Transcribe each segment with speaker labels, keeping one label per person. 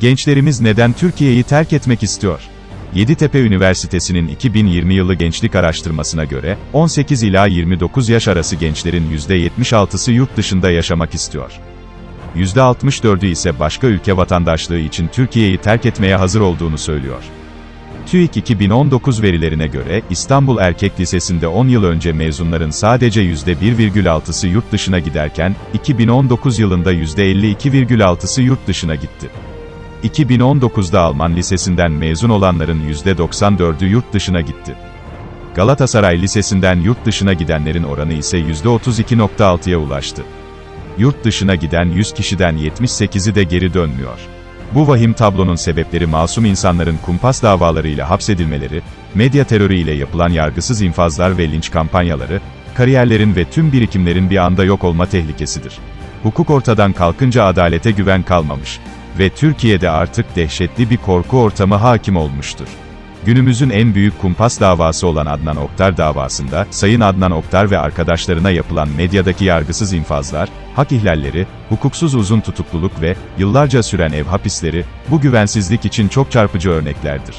Speaker 1: Gençlerimiz neden Türkiye'yi terk etmek istiyor? Yeditepe Üniversitesi'nin 2020 yılı gençlik araştırmasına göre, 18 ila 29 yaş arası gençlerin %76'sı yurt dışında yaşamak istiyor. %64'ü ise başka ülke vatandaşlığı için Türkiye'yi terk etmeye hazır olduğunu söylüyor. TÜİK 2019 verilerine göre, İstanbul Erkek Lisesi'nde 10 yıl önce mezunların sadece %1,6'sı yurt dışına giderken, 2019 yılında %52,6'sı yurt dışına gitti. 2019'da Alman Lisesi'nden mezun olanların %94'ü yurt dışına gitti. Galatasaray Lisesi'nden yurt dışına gidenlerin oranı ise %32.6'ya ulaştı. Yurt dışına giden 100 kişiden 78'i de geri dönmüyor. Bu vahim tablonun sebepleri masum insanların kumpas davalarıyla hapsedilmeleri, medya terörü yapılan yargısız infazlar ve linç kampanyaları, kariyerlerin ve tüm birikimlerin bir anda yok olma tehlikesidir. Hukuk ortadan kalkınca adalete güven kalmamış ve Türkiye'de artık dehşetli bir korku ortamı hakim olmuştur. Günümüzün en büyük kumpas davası olan Adnan Oktar davasında, Sayın Adnan Oktar ve arkadaşlarına yapılan medyadaki yargısız infazlar, hak ihlalleri, hukuksuz uzun tutukluluk ve yıllarca süren ev hapisleri, bu güvensizlik için çok çarpıcı örneklerdir.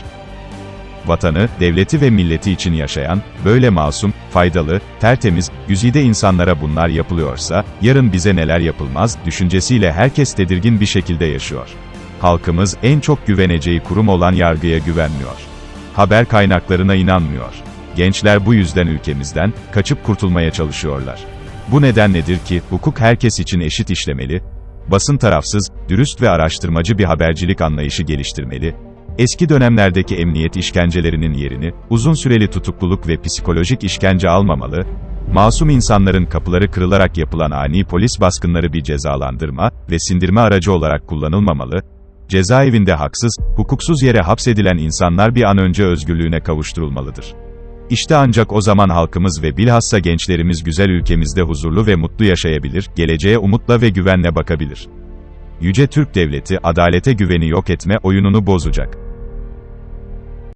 Speaker 1: Vatanı, devleti ve milleti için yaşayan, böyle masum, faydalı, tertemiz, güzide insanlara bunlar yapılıyorsa, yarın bize neler yapılmaz, düşüncesiyle herkes tedirgin bir şekilde yaşıyor. Halkımız, en çok güveneceği kurum olan yargıya güvenmiyor haber kaynaklarına inanmıyor. Gençler bu yüzden ülkemizden kaçıp kurtulmaya çalışıyorlar. Bu neden nedir ki hukuk herkes için eşit işlemeli, basın tarafsız, dürüst ve araştırmacı bir habercilik anlayışı geliştirmeli, eski dönemlerdeki emniyet işkencelerinin yerini, uzun süreli tutukluluk ve psikolojik işkence almamalı, masum insanların kapıları kırılarak yapılan ani polis baskınları bir cezalandırma ve sindirme aracı olarak kullanılmamalı, cezaevinde haksız, hukuksuz yere hapsedilen insanlar bir an önce özgürlüğüne kavuşturulmalıdır. İşte ancak o zaman halkımız ve bilhassa gençlerimiz güzel ülkemizde huzurlu ve mutlu yaşayabilir, geleceğe umutla ve güvenle bakabilir. Yüce Türk Devleti, adalete güveni yok etme oyununu bozacak.